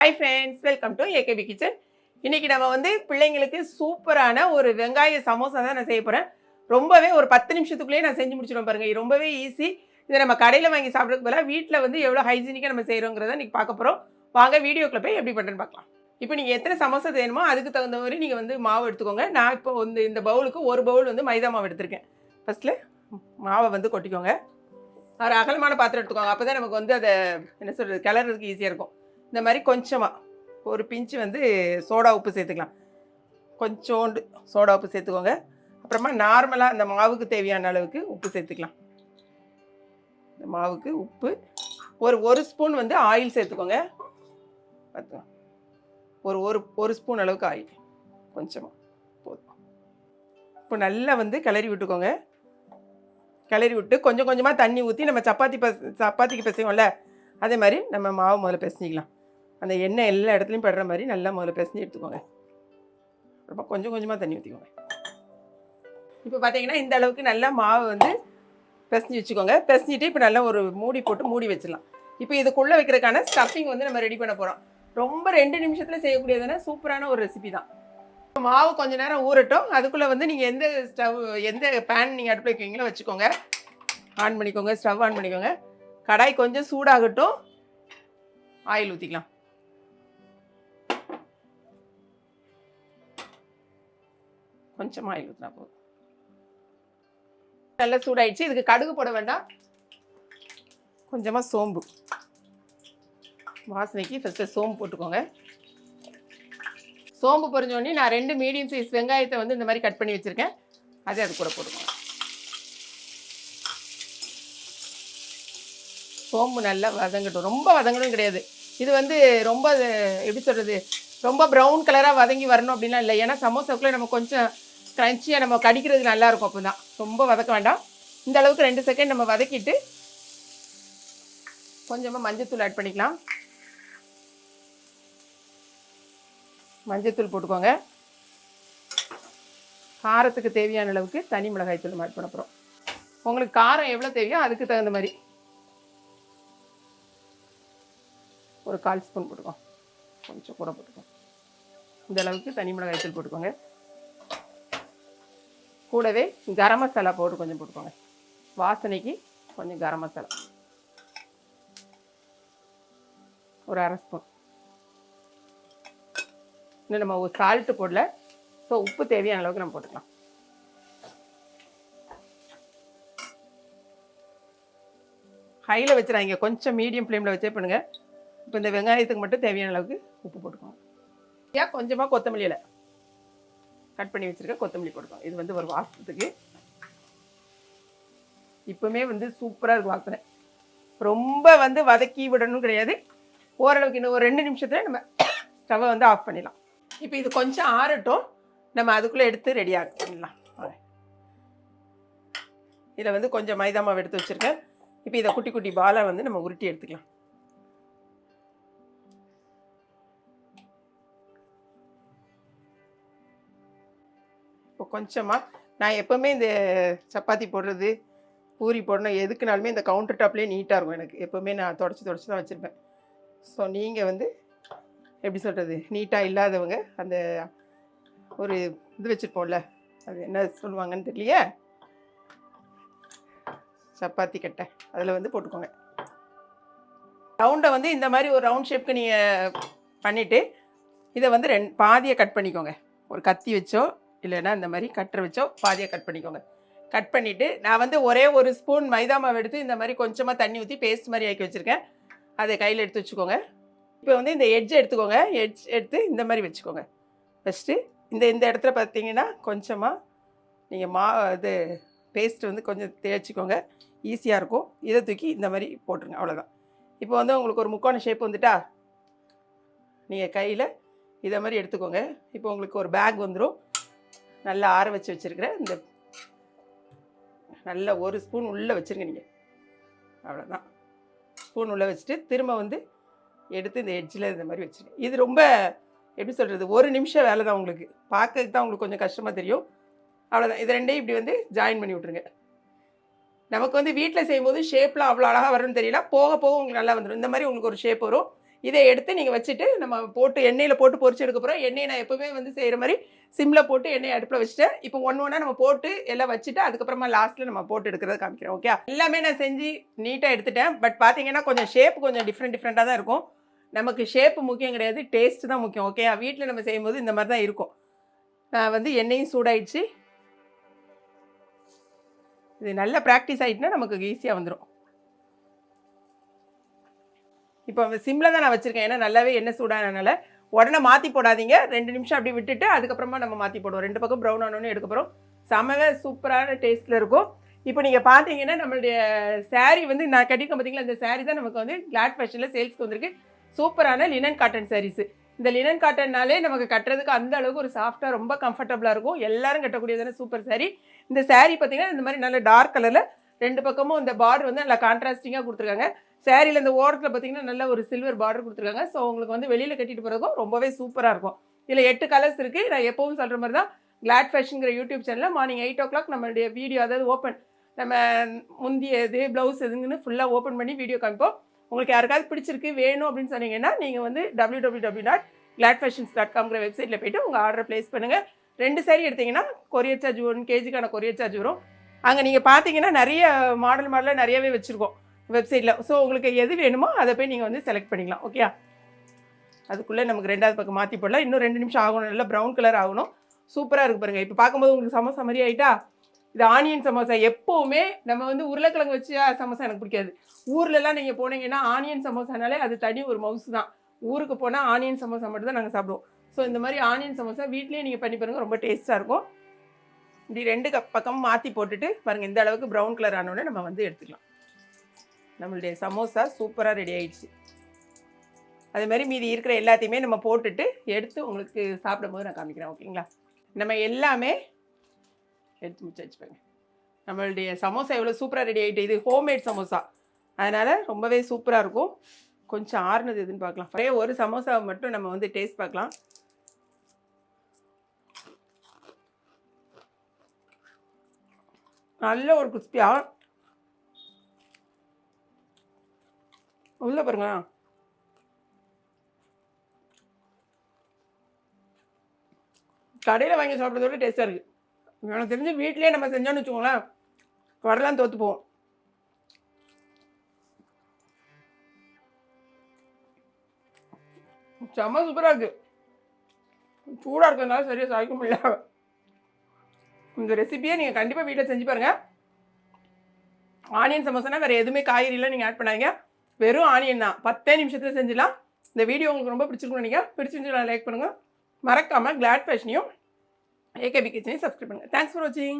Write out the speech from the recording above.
Hi friends welcome to AKP kitchen இன்றைக்கி நம்ம வந்து பிள்ளைங்களுக்கு சூப்பரான ஒரு வெங்காய சமோசா தான் நான் செய்ய போகிறேன் ரொம்பவே ஒரு பத்து நிமிஷத்துக்குள்ளேயே நான் செஞ்சு முடிச்சிடும் பாருங்கள் ரொம்பவே ஈஸி இதை நம்ம கடையில் வாங்கி சாப்பிட்றதுக்கு பதிலாக வீட்டில் வந்து எவ்வளோ ஹைஜீனிக்காக நம்ம செய்கிறோங்கிறத இன்னைக்கு பார்க்க போகிறோம் வாங்க வீடியோக்குள்ள போய் எப்படி பண்ணுறேன்னு பார்க்கலாம். இப்போ நீங்கள் எத்தனை சமோசா செய்யணுமோ அதுக்கு தகுந்த மாதிரி நீங்கள் வந்து மாவு எடுத்துக்கோங்க. நான் இப்போ வந்து இந்த பவுலுக்கு ஒரு பவுல் வந்து மைதா மாவு எடுத்திருக்கேன். ஃபஸ்ட்டில் மாவை வந்து கொட்டிக்கோங்க. ஒரு அகலமான பாத்திரம் எடுத்துக்கோங்க. அப்போ தான் நமக்கு வந்து அதை என்ன சொல்கிறது கிளறதுக்கு ஈஸியாக இருக்கும். இந்த மாதிரி கொஞ்சமாக ஒரு பிஞ்சு வந்து சோடா உப்பு சேர்த்துக்கலாம். கொஞ்சோண்டு சோடா உப்பு சேர்த்துக்கோங்க. அப்புறமா நார்மலாக அந்த மாவுக்கு தேவையான அளவுக்கு உப்பு சேர்த்துக்கலாம். இந்த மாவுக்கு உப்பு. ஒரு ஒரு ஸ்பூன் வந்து ஆயில் சேர்த்துக்கோங்க. பார்த்துக்கலாம் ஒரு ஒரு ஒரு ஸ்பூன் அளவுக்கு ஆயில். கொஞ்சமாக போதும். இப்போ நல்லா வந்து கிளறி விட்டுக்கோங்க. கிளறி விட்டு கொஞ்சம் கொஞ்சமாக தண்ணி ஊற்றி நம்ம சப்பாத்தி பச சப்பாத்திக்கு பிசைவோம்ல அதே மாதிரி நம்ம மாவு முதல்ல பிசைஞ்சிக்கலாம். அந்த எண்ணெய் எல்லா இடத்துலையும் படுற மாதிரி நல்லா முதல்ல பிசைஞ்சு எடுத்துக்கோங்க. ரொம்ப கொஞ்சம் கொஞ்சமாக தண்ணி ஊற்றிக்கோங்க இப்போ பார்த்தீங்கன்னா இந்த அளவுக்கு நல்லா மாவு வந்து பிசைஞ்சு வச்சுக்கோங்க. பிசைஞ்சிட்டு இப்போ நல்லா ஒரு மூடி போட்டு மூடி வச்சிடலாம். இப்போ இதுக்குள்ளே வைக்கிறதுக்கான ஸ்டஃபிங் வந்து நம்ம ரெடி பண்ண போகிறோம் ரொம்ப ரெண்டு நிமிஷத்தில் செய்யக்கூடியதுன்னா சூப்பரான ஒரு ரெசிபி தான். மாவு கொஞ்ச நேரம் ஊறட்டும். அதுக்குள்ளே வந்து நீங்கள் எந்த ஸ்டவ் எந்த பேன் நீங்கள் அடுப்பில் வைக்கிறீங்களோ வச்சுக்கோங்க. ஆன் பண்ணிக்கோங்க. ஸ்டவ் ஆன் பண்ணிக்கோங்க. கடாய் கொஞ்சம் சூடாகட்டும். ஆயில் ஊற்றிக்கலாம் கொஞ்சமாக ஆயில் ஊற்றினா போதும். நல்லா சூடாயிடுச்சு. இதுக்கு கடுகு போட வேண்டாம். கொஞ்சமாக சோம்பு. வாசனைக்கு ஃபஸ்ட்டு சோம்பு போட்டுக்கோங்க. சோம்பு பொறிஞ்சோடனே நான் ரெண்டு மீடியம் சைஸ் வெங்காயத்தை வந்து இந்த மாதிரி கட் பண்ணி வச்சுருக்கேன். அதே அது கூட போட்டுக்கோங்க. சோம்பு நல்லா வதங்கட்டும். ரொம்ப வதங்கணும் கிடையாது. இது வந்து ரொம்ப எப்படி சொல்கிறது ரொம்ப ப்ரௌன் கலராக வதங்கி வரணும் அப்படின்லாம் இல்லை. ஏன்னா சமோசாக்குள்ளே நம்ம கொஞ்சம் க்ரன்ச்சியாக நம்ம கடிக்கிறது நல்லாயிருக்கும் அப்போ தான் ரொம்ப வதக்க வேண்டாம். இந்த அளவுக்கு ரெண்டு செகண்ட் நம்ம வதக்கிட்டு கொஞ்சமாக மஞ்சத்தூள் ஆட் பண்ணிக்கலாம். மஞ்சத்தூள் போட்டுக்கோங்க. காரத்துக்கு தேவையான அளவுக்கு தனி மிளகாய் தூள் ஆட் பண்ண போகிறோம் உங்களுக்கு காரம் எவ்வளோ தேவையோ அதுக்கு தகுந்த மாதிரி ஒரு கால் ஸ்பூன் போட்டுக்கோம் கொஞ்சம் கூட போட்டுக்கோங்க. இந்த அளவுக்கு தனி மிளகாய் தூள் போட்டுக்கோங்க. கூடவே கரம் மசாலா பவுடர் கொஞ்சம் போட்டுக்கோங்க. வாசனைக்கு கொஞ்சம் கரம் மசாலா. ஒரு அரை ஸ்பூன். இன்னும் நம்ம ஒரு சால்ட்டு போடல. ஸோ உப்பு தேவையான அளவுக்கு நம்ம போட்டுக்கலாம். ஹையில் வச்சுறாங்க கொஞ்சம் மீடியம் ஃப்ளேமில் வச்சே பண்ணுங்கள் இப்போ இந்த வெங்காயத்துக்கு மட்டும் தேவையான அளவுக்கு உப்பு போட்டுக்கோங்க. ஏன் கொஞ்சமாக கொத்தமல்லி இலை? கட் பண்ணி வச்சுருக்க கொத்தமல்லி போட்டுக்கோங்க இது வந்து ஒரு வாசத்துக்கு. இப்போவுமே வந்து சூப்பராக இருக்கும் வாசனை. ரொம்ப வந்து வதக்கி விடணும் கிடையாது. ஓரளவுக்கு இன்னும் ஒரு ரெண்டு நிமிஷத்தில் நம்ம ஸ்டவ்வை வந்து ஆஃப் பண்ணிடலாம். இப்போ இது கொஞ்சம் ஆறட்டும். நம்ம அதுக்குள்ளே எடுத்து ரெடி பண்ணிடலாம் இதில் வந்து கொஞ்சம் மைதா மாவு எடுத்து வச்சுருக்கேன். இப்போ இதை குட்டி குட்டி பாலாக வந்து நம்ம உருட்டி எடுத்துக்கலாம். இப்போ கொஞ்சமாக நான் எப்போவுமே இந்த சப்பாத்தி போடுறது பூரி போடணும் எதுக்குனாலுமே இந்த கவுண்டர் டாப்லேயே நீட்டாக இருக்கும் எனக்கு. எப்போவுமே நான் தொடச்சி தொடச்சி தான் வச்சுருப்பேன். ஸோ நீங்கள் வந்து எப்படி சொல்கிறது நீட்டாக இல்லாதவங்க அந்த ஒரு இது வச்சுருப்போம்ல அது என்ன சொல்லுவாங்கன்னு தெரியலையே? சப்பாத்தி கட்டை அதில் வந்து போட்டுக்கோங்க. ரவுண்டை வந்து இந்த மாதிரி ஒரு ரவுண்ட் ஷேப்க்கு நீங்கள் பண்ணிவிட்டு இதை வந்து ரெண் பாதியை கட் பண்ணிக்கோங்க. ஒரு கத்தி வச்சோ இல்லைன்னா இந்த மாதிரி கட்டரை வச்சோ பாதியாக கட் பண்ணிக்கோங்க. கட் பண்ணிவிட்டு நான் வந்து ஒரே ஒரு ஸ்பூன் மைதா மாவு எடுத்து இந்த மாதிரி கொஞ்சமாக தண்ணி ஊற்றி பேஸ்ட் மாதிரி ஆக்கி வச்சுருக்கேன். அதை கையில் எடுத்து வச்சுக்கோங்க. இப்போ வந்து இந்த எட்ஜ் எடுத்துக்கோங்க. எட்ஜ் எடுத்து இந்த மாதிரி வச்சுக்கோங்க. ஃபஸ்ட்டு இந்த இந்த இடத்துல பார்த்தீங்கன்னா கொஞ்சமாக நீங்கள் மா இது பேஸ்ட் வந்து கொஞ்சம் தேய்ச்சிக்கோங்க. ஈஸியாக இருக்கும். இதை தூக்கி இந்த மாதிரி போட்டுருங்க. அவ்வளோதான் இப்போ வந்து உங்களுக்கு ஒரு முக்கோண ஷேப் வந்துட்டா நீங்கள் கையில் இதை மாதிரி எடுத்துக்கோங்க. இப்போ உங்களுக்கு ஒரு பேக் வந்துடும் நல்லா ஆற வச்சு வச்சுருக்கிறேன் இந்த நல்ல ஒரு ஸ்பூன் உள்ளே வச்சுருங்க நீங்கள் அவ்வளோதான் ஸ்பூன் உள்ளே வச்சுட்டு திரும்ப வந்து எடுத்து இந்த எட்ஜில் இந்த மாதிரி வச்சுருங்க. இது ரொம்ப எப்படி சொல்கிறது ஒரு நிமிஷம் வேலை தான் உங்களுக்கு. பார்க்கறதுக்கு தான் உங்களுக்கு கொஞ்சம் கஷ்டமாக தெரியும். அவ்வளோதான் இது ரெண்டையும் இப்படி வந்து ஜாயின் பண்ணி விட்ருங்க நமக்கு வந்து வீட்டில் செய்யும்போது ஷேப்லாம் அவ்வளோ அழகாக வரும்னு தெரியல. போக போக உங்களுக்கு நல்லா வந்துடும் இந்த மாதிரி உங்களுக்கு ஒரு ஷேப் வரும். இதை எடுத்து நீங்கள் வச்சுட்டு நம்ம போட்டு எண்ணெயில் போட்டு பொரிச்சு எடுக்க போகிறோம் எண்ணெயை நான் எப்போவுமே வந்து செய்கிற மாதிரி சிம்மில் போட்டு எண்ணெய் அடுப்பில் வச்சுட்டேன் இப்போ ஒன்று ஒன்றா நம்ம போட்டு எல்லாம் வச்சுட்டு அதுக்கப்புறமா லாஸ்ட்டில் நம்ம போட்டு எடுக்கிறத காமிக்கிறேன் ஓகே எல்லாமே நான் செஞ்சு நீட்டாக எடுத்துட்டேன். பட் பார்த்தீங்கன்னா கொஞ்சம் ஷேப் கொஞ்சம் டிஃப்ரெண்ட் டிஃப்ரெண்ட்டாக தான் இருக்கும். நமக்கு ஷேப் முக்கியம் கிடையாது டேஸ்ட் தான் முக்கியம் ஓகே வீட்டில் நம்ம செய்யும்போது இந்த மாதிரி தான் இருக்கும். நான் வந்து எண்ணெயும் சூடாயிடுச்சு. இது நல்ல ப்ராக்டிஸ் ஆகிட்டுனா நமக்கு ஈஸியாக வந்துடும் இப்போ சிம்மில் தான் நான் வச்சுருக்கேன். ஏன்னா நல்லாவே எண்ணெய் சூடானனால உடனே மாற்றி போடாதீங்க. ரெண்டு நிமிஷம் அப்படி விட்டுட்டு அதுக்கப்புறமா நம்ம மாற்றி போடுவோம். ரெண்டு பக்கம் ப்ரௌன் ஆனோன்னு எடுக்க போகிறோம் செமவே சூப்பரான டேஸ்ட்டில் இருக்கும். இப்போ நீங்கள் பார்த்தீங்கன்னா நம்மளுடைய சேரீ வந்து நான் கட்டிருக்கேன் பார்த்தீங்களா இந்த சாரீ தான் நமக்கு வந்து கிளாட் ஃபேஷனில் சேல்ஸ்க்கு வந்திருக்கு. சூப்பரான லினன் காட்டன் சாரீஸு இந்த லினன் காட்டன்னாலே நமக்கு கட்டுறதுக்கு அந்த அளவுக்கு ஒரு சாஃப்டாக ரொம்ப கம்ஃபர்டபுளாக இருக்கும். எல்லாரும் கட்டக்கூடியதான சூப்பர் சாரீ இந்த சாரீ பார்த்தீங்கன்னா இந்த மாதிரி நல்ல டார்க் கலரில் ரெண்டு பக்கமும் இந்த பார்டர் வந்து நல்லா கான்ட்ராஸ்டிங்காக கொடுத்துருக்காங்க. சேரீல இந்த ஓரத்தில் பார்த்தீங்கன்னா நல்ல ஒரு சில்வர் பார்டர் கொடுத்துருக்காங்க. ஸோ உங்களுக்கு வந்து வெளியில் கட்டிட்டு போகிறதுக்கும் ரொம்பவே சூப்பராக இருக்கும். இதில் எட்டு கலர்ஸ் இருக்குது நான் எப்பவும் சொல்கிற மாதிரி தான் கிளாட் ஃபேஷனுங்கிற யூடியூப் சேனலில் மார்னிங் எயிட் ஓ கிளாக் நம்மளுடைய வீடியோ அதாவது ஓப்பன் நம்ம முந்திய இது ப்ளவுஸ் எதுங்கன்னு ஃபுல்லாக ஓப்பன் பண்ணி வீடியோ காமிப்போம். உங்களுக்கு யாருக்காவது பிடிச்சிருக்கு வேணும் அப்படின்னு சொன்னீங்கன்னா நீங்கள் வந்து W W W dot Glad fashions dot காம்ங்கிற வெப்சைட்டில் போய்ட்டு உங்கள் ஆர்டர் ப்ளேஸ் பண்ணுங்கள் ரெண்டு சாரி எடுத்தீங்கன்னா கொரியர் சார்ஜ் ஒன் கேஜிக்கான கொரியர் சார்ஜ் வரும். அங்கே நீங்கள் பார்த்தீங்கன்னா நிறைய மாடல் மாடலாக நிறையவே வச்சுருக்கோம். வெப்சைட்டில் ஸோ உங்களுக்கு எது வேணுமோ அதை போய் நீங்கள் வந்து செலக்ட் பண்ணிக்கலாம். ஓகே அதுக்குள்ளே நமக்கு ரெண்டாவது பக்கம் மாற்றி போடலாம். இன்னும் ரெண்டு நிமிஷம் ஆகணும். நல்லா ப்ரௌன் கலர் ஆகணும். சூப்பராக இருக்கு பாருங்கள் இப்போ பார்க்கும்போது உங்களுக்கு சமோசா மாதிரி ஆகிட்டா இது ஆனியன் சமோசா. எப்போவுமே நம்ம வந்து உருளைக்கிழங்கு வச்சு சமோசா எனக்கு பிடிக்காது. ஊர்லலாம் நீங்கள் போனீங்கன்னா ஆனியன் சமோசானாலே அது தனி ஒரு மவுஸ் தான். ஊருக்கு போனால் ஆனியன் சமோசா மட்டும் தான் நாங்கள் சாப்பிடுவோம். ஸோ இந்த மாதிரி ஆனியன் சமோசா வீட்லேயே நீங்கள் பண்ணி பாருங்கள் ரொம்ப டேஸ்ட்டாக இருக்கும். இப்படி ரெண்டு கப் பக்கம் மாற்றி போட்டுட்டு பாருங்கள் இந்த அளவுக்கு ப்ரௌன் கலர் ஆனோடனே நம்ம வந்து எடுத்துக்கலாம். நம்மளுடைய சமோசா சூப்பராக ரெடி ஆயிடுச்சு. அதே மாதிரி மீதி இருக்கிற எல்லாத்தையுமே நம்ம போட்டுட்டு எடுத்து உங்களுக்கு சாப்பிடும்போது நான் காமிக்கிறேன் ஓகேங்களா? நம்ம எல்லாமே எடுத்து முடிச்சு வச்சுப்பேங்க நம்மளுடைய சமோசா எவ்வளோ சூப்பராக ரெடி ஆகிட்டு இது ஹோம்மேட் சமோசா. அதனால் ரொம்பவே சூப்பராக இருக்கும். கொஞ்சம் ஆறுனது எதுன்னு பார்க்கலாம். ஒரே ஒரு சமோசாவை மட்டும் நம்ம வந்து டேஸ்ட் பார்க்கலாம். நல்ல ஒரு கிறிஸ்பியாக உள்ள பாருங்க. கடையில் வாங்கி சாப்பிட்றத விட டேஸ்ட்டாக இருக்குது எனக்கு தெரிஞ்சு வீட்டிலே நம்ம செஞ்சோம்னு வச்சுக்கோங்களேன் வரலாம் தோற்று போவோம் செம்ம சூப்பராக இருக்குது சூடாக இருக்கிறதுனால சரியாக சாய்க்க முடியல. இந்த ரெசிபியை நீங்கள் கண்டிப்பாக வீட்டில் செஞ்சு பாருங்கள் ஆனியன் சமோசானா வேறு எதுவுமே காய்கறிலாம் நீங்கள் ஆட் பண்ணாதீங்க. வெறும் ஆனியன் தான். பத்தே நிமிஷத்தில் செஞ்சிடலாம். இந்த வீடியோ உங்களுக்கு ரொம்ப பிடிச்சிருக்கும்னு நினைக்கிறேன். பிடிச்சிருந்துச்சுன்னா லைக் பண்ணுங்கள் மறக்காமல் கிளாட் ஃபேஷனையும் ஏகேபி கிச்சனையும் சப்ஸ்கிரைப் பண்ணுங்கள் தேங்க்ஸ் ஃபார் வாட்சிங்